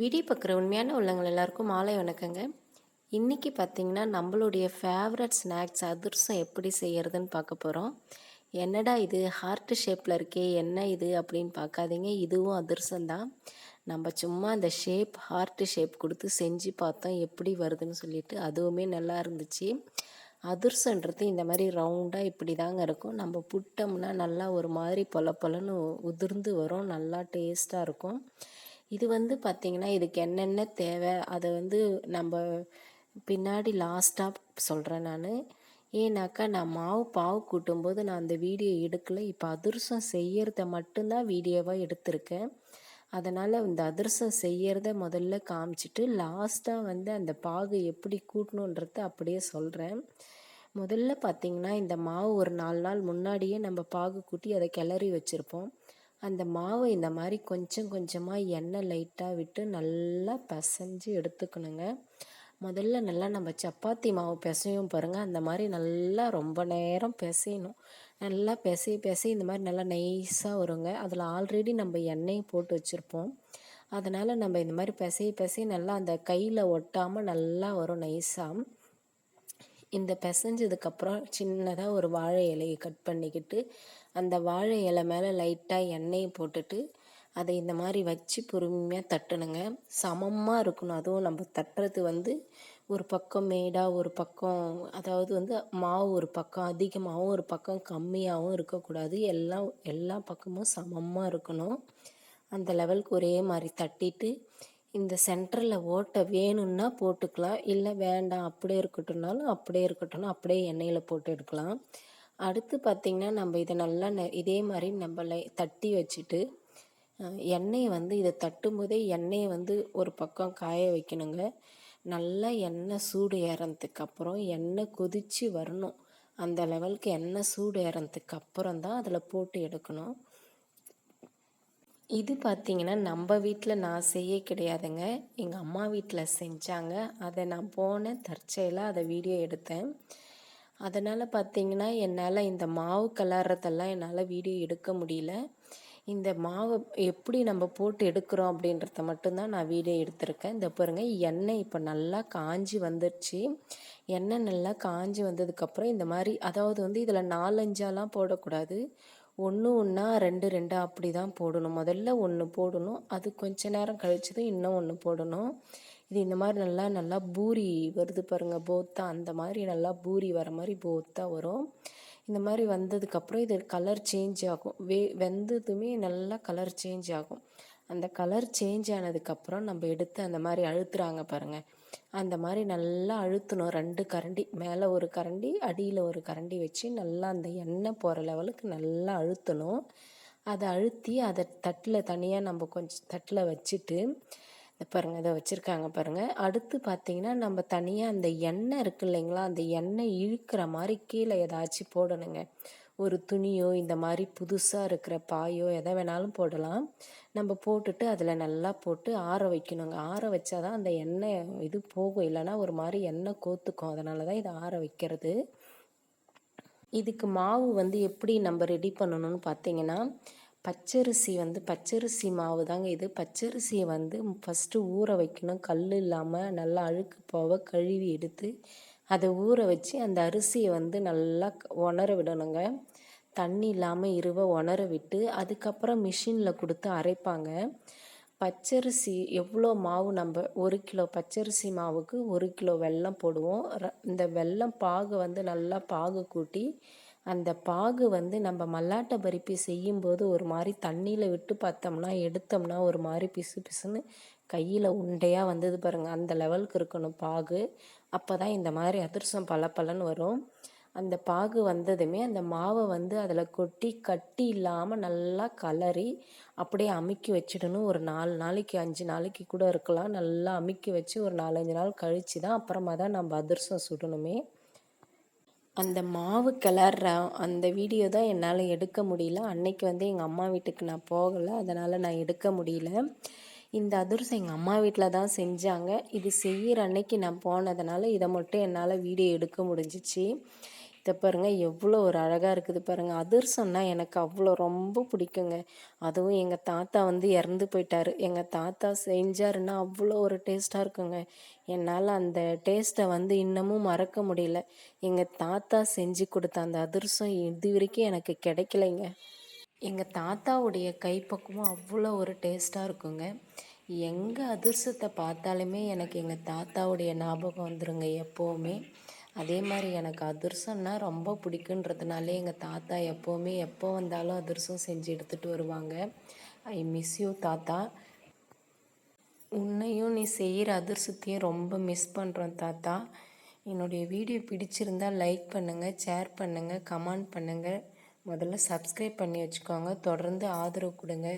Video பார்க்குற உண்மையான உள்ளவங்கள் எல்லாருக்கும் மாலை வணக்கங்க. இன்றைக்கி பார்த்திங்கன்னா நம்மளுடைய ஃபேவரட் ஸ்நாக்ஸ் அதிர்சம் எப்படி செய்கிறதுன்னு பார்க்க போகிறோம் என்னடா இது? ஹார்ட் ஷேப்பில் இருக்கே என்ன இது அப்படின்னு பார்க்காதீங்க. இதுவும் அதிர்சம் தான். நம்ம சும்மா அந்த ஷேப் ஹார்ட் ஷேப் கொடுத்து செஞ்சு பார்த்தோம் எப்படி வருதுன்னு சொல்லிட்டு அதுவுமே நல்லா இருந்துச்சு. அதிர்சன்றது இந்த மாதிரி ரவுண்டாக இப்படி தாங்க இருக்கும். நம்ம புட்டோம்னா நல்லா ஒரு மாதிரி பொல பொலன்னு உதிர்ந்து வரும். நல்லா டேஸ்ட்டாக இருக்கும். இது வந்து பார்த்திங்கன்னா இதுக்கு என்னென்ன தேவை? அதை வந்து நம்ம பின்னாடி லாஸ்ட்டாக சொல்கிறேன் நான். ஏன்னாக்கா நான் மாவு பாவு கூட்டும்போது நான் அந்த வீடியோ எடுக்கலை. இப்போ அதிரசம் செய்யறத மட்டும்தான் வீடியோவாக எடுத்திருக்கேன். அதனால் இந்த அதிர்சம் செய்யறத முதல்ல காமிச்சிட்டு லாஸ்ட்டாக வந்து அந்த பாகு எப்படி கூட்டணுன்றத அப்படியே சொல்கிறேன் முதல்ல பார்த்திங்கன்னா இந்த மாவு ஒரு நாலு நாள் முன்னாடியே நம்ம பாகு கூட்டி அதை கிளறி வச்சுருப்போம். அந்த மாவை இந்த மாதிரி கொஞ்சம் கொஞ்சமாக எண்ணெய் லைட்டாக விட்டு நல்லா பிசைஞ்சு எடுத்துக்கணுங்க. முதல்ல நல்லா நம்ம சப்பாத்தி மாவு பிசையும் பாருங்கள் அந்த மாதிரி நல்லா ரொம்ப நேரம் பிசையணும். நல்லா பிசை பிசை இந்த மாதிரி நல்லா நைஸாக வருங்க. அதில் ஆல்ரெடி நம்ம எண்ணெயை போட்டு வச்சுருப்போம். அதனால் நம்ம இந்த மாதிரி பிசை பிசை நல்லா அந்த கையில் ஒட்டாமல் நல்லா வரும் நைஸாக இந்த பிசைஞ்சதுக்கப்புறம் சின்னதாக ஒரு வாழை இலையை கட் பண்ணிக்கிட்டு அந்த வாழை இலை மேலே லைட்டாக எண்ணெயை போட்டுட்டு அதை இந்த மாதிரி வச்சு பொறுமையாக தட்டணுங்க. சமமாக இருக்கணும். அதுவும் நம்ம தட்டுறது வந்து ஒரு பக்கம் மேடாக ஒரு பக்கம் அதாவது வந்து மாவு ஒரு பக்கம் அதிகமாகவும் ஒரு பக்கம் கம்மியாகவும் இருக்கக்கூடாது. எல்லாம் எல்லா பக்கமும் சமமாக இருக்கணும். அந்த லெவலுக்கு ஒரே மாதிரி தட்டிட்டு இந்த சென்டரில் ஓட்டை வேணும்னா போட்டுக்கலாம். இல்லை வேண்டாம் அப்படியே இருக்கட்டும்னாலும் அப்படியே இருக்கட்டும்னா அப்படியே எண்ணெயில் போட்டு எடுக்கலாம். அடுத்து பார்த்திங்கன்னா நம்ம இதை நல்லா இதே மாதிரி நம்மளை தட்டி வச்சுட்டு எண்ணெயை வந்து இதை தட்டும் போதே எண்ணெயை வந்து ஒரு பக்கம் காய வைக்கணுங்க. நல்லா எண்ணெய் சூடு ஏறதுக்கு அப்புறம் எண்ணெய் கொதித்து வரணும். அந்த லெவலுக்கு எண்ணெய் சூடு ஏறதுக்கு அப்புறம் தான் அதில் போட்டு எடுக்கணும். இது பார்த்திங்கன்னா நம்ம வீட்டில் நான் செய்ய கிடையாதுங்க. எங்கள் அம்மா வீட்டில் செஞ்சாங்க. அதை நான் போனேன் தற்செயலாக அதை வீடியோ எடுத்தேன். அதனால் பார்த்திங்கன்னா என்னால் இந்த மாவு கலர்றதெல்லாம் என்னால் வீடியோ எடுக்க முடியல. இந்த மாவை எப்படி நம்ம போட்டு எடுக்கிறோம் அப்படின்றத மட்டும்தான் நான் வீடியோ எடுத்திருக்கேன். இந்த பாருங்கள் எண்ணெய் இப்போ நல்லா காஞ்சி வந்துடுச்சு எண்ணெய் நல்லா காஞ்சி வந்ததுக்கப்புறம் இந்த மாதிரி அதாவது வந்து இதில் நாலஞ்சாலாம் போடக்கூடாது. ஒன்று ஒன்றா ரெண்டு ரெண்டாக அப்படி தான் போடணும். முதல்ல ஒன்று போடணும். அது கொஞ்ச நேரம் கழிச்சது இன்னும் ஒன்று போடணும். இது இந்த மாதிரி நல்லா நல்லா பூரி வருது பாருங்கள் போத்தா. அந்த மாதிரி நல்லா பூரி வர மாதிரி போத்தா வரும். இந்த மாதிரி வந்ததுக்கப்புறம் இது கலர் சேஞ்ச் ஆகும். வே வெந்ததுமே நல்லா கலர் சேஞ்ச் ஆகும். அந்த கலர் சேஞ்ச் ஆனதுக்கப்புறம் நம்ம எடுத்து அந்த மாதிரி அழுத்துறாங்க பாருங்கள் அந்த மாதிரி நல்லா அழுத்தணும். ரெண்டு கரண்டி மேலே ஒரு கரண்டி அடியில் ஒரு கரண்டி வச்சு நல்லா அந்த எண்ணெய் போகிற லெவலுக்கு நல்லா அழுத்தணும். அதை அழுத்தி அதை தட்டில் தனியாக நம்ம கொஞ்சம் தட்டில் வச்சுட்டு பாருங்கள் இதை வச்சுருக்காங்க பாருங்கள் அடுத்து பார்த்திங்கன்னா நம்ம தனியாக அந்த எண்ணெய் இருக்குது இல்லைங்களா? அந்த எண்ணெய் இழுக்கிற மாதிரி கீழே ஏதாச்சும் போடணுங்க. ஒரு துணியோ இந்த மாதிரி புதுசாக இருக்கிற பாயோ எதை வேணாலும் போடலாம். நம்ம போட்டுட்டு அதில் நல்லா போட்டு ஆற வைக்கணுங்க. ஆற வச்சா தான் அந்த எண்ணெய் இது போகும். இல்லைன்னா ஒரு மாதிரி எண்ணெய் கோத்துக்கும். அதனால தான் இதை ஆற வைக்கிறது. இதுக்கு மாவு வந்து எப்படி நம்ம ரெடி பண்ணணும்னு பார்த்தீங்கன்னா பச்சரிசி வந்து பச்சரிசி மாவு தாங்க இது. பச்சரிசியை வந்து ஃபஸ்ட்டு ஊற வைக்கணும். கல் இல்லாமல் நல்லா அழுக்கு போக கழுவி எடுத்து அதை ஊற வச்சு அந்த அரிசியை வந்து நல்லா உணர விடணுங்க. தண்ணி இல்லாமல் இருவ உணர விட்டு அதுக்கப்புறம் மிஷினில் கொடுத்து அரைப்பாங்க. பச்சரிசி எவ்வளோ மாவு நம்ம ஒரு கிலோ பச்சரிசி மாவுக்கு ஒரு கிலோ வெல்லம் போடுவோம். இந்த வெல்லம் பாகு வந்து நல்லா பாகு கூட்டி அந்த பாகு வந்து நம்ம மல்லாட்டை பருப்பி செய்யும்போது ஒரு மாதிரி தண்ணியில் விட்டு பார்த்தோம்னா எடுத்தோம்னா ஒரு மாதிரி பிசு பிசுன்னு கையில் உண்டையாக வந்தது பாருங்கள் அந்த லெவலுக்கு இருக்கணும் பாகு. அப்போ தான் இந்த மாதிரி அதிர்சம் பல பலன்னு வரும். அந்த பாகு வந்ததுமே அந்த மாவை வந்து அதில் கொட்டி கட்டி இல்லாமல் நல்லா கலரி அப்படியே அமுக்கி வச்சிடணும். ஒரு நாலு நாளைக்கு அஞ்சு நாளைக்கு கூட இருக்கலாம். நல்லா அமுக்கி வச்சு ஒரு நாலஞ்சு நாள் கழித்து தான் அப்புறமா தான் நம்ம அதிர்சம் சுடணுமே. அந்த மாவு கிளற அந்த வீடியோ தான் என்னால் எடுக்க முடியல. அன்னைக்கு வந்து எங்கள் அம்மா வீட்டுக்கு நான் போகலை. அதனால் நான் எடுக்க முடியல. இந்த அதிரசம் எங்கள் அம்மா வீட்டில் தான் செஞ்சாங்க. இது செய்கிற அன்னைக்கு நான் போனதுனால இதை மட்டும் என்னால் வீடியோ எடுக்க முடிஞ்சிச்சு. இதை பாருங்கள் எவ்வளோ ஒரு அழகாக இருக்குது பாருங்கள் அதிரசம்னா எனக்கு அவ்வளோ ரொம்ப பிடிக்குங்க. அதுவும் எங்கள் தாத்தா வந்து இறந்து போயிட்டார். எங்கள் தாத்தா செஞ்சாருன்னா அவ்வளோ ஒரு டேஸ்ட்டாக இருக்குங்க. என்னால் அந்த டேஸ்ட்டை வந்து இன்னமும் மறக்க முடியல. எங்கள் தாத்தா செஞ்சு கொடுத்த அந்த அதிர்சம் இது வரைக்கும் எனக்கு கிடைக்கலைங்க. எங்கள் தாத்தாவுடைய கைப்பக்குவம் அவ்வளோ ஒரு டேஸ்ட்டாக இருக்குங்க. எங்கள் அதிர்சத்தை பார்த்தாலுமே எனக்கு எங்கள் தாத்தாவுடைய ஞாபகம் வந்துடுங்க எப்போவுமே. அதே மாதிரி எனக்கு அதிர்சம்னா ரொம்ப பிடிக்குன்றதுனாலே எங்கள் தாத்தா எப்போவுமே எப்போ வந்தாலும் அதிர்சம் செஞ்சு எடுத்துகிட்டு வருவாங்க. ஐ மிஸ் யூ தாத்தா. உன்னையும் நீ செய்கிற அதிர்சத்தையும் ரொம்ப மிஸ் பண்ணுறோம் தாத்தா. என்னுடைய வீடியோ பிடிச்சிருந்தால் லைக் பண்ணுங்கள் ஷேர் பண்ணுங்கள் கமெண்ட் பண்ணுங்கள் முதல்ல சப்ஸ்கிரைப் பண்ணி வச்சுக்கோங்க. தொடர்ந்து ஆதரவு கொடுங்க.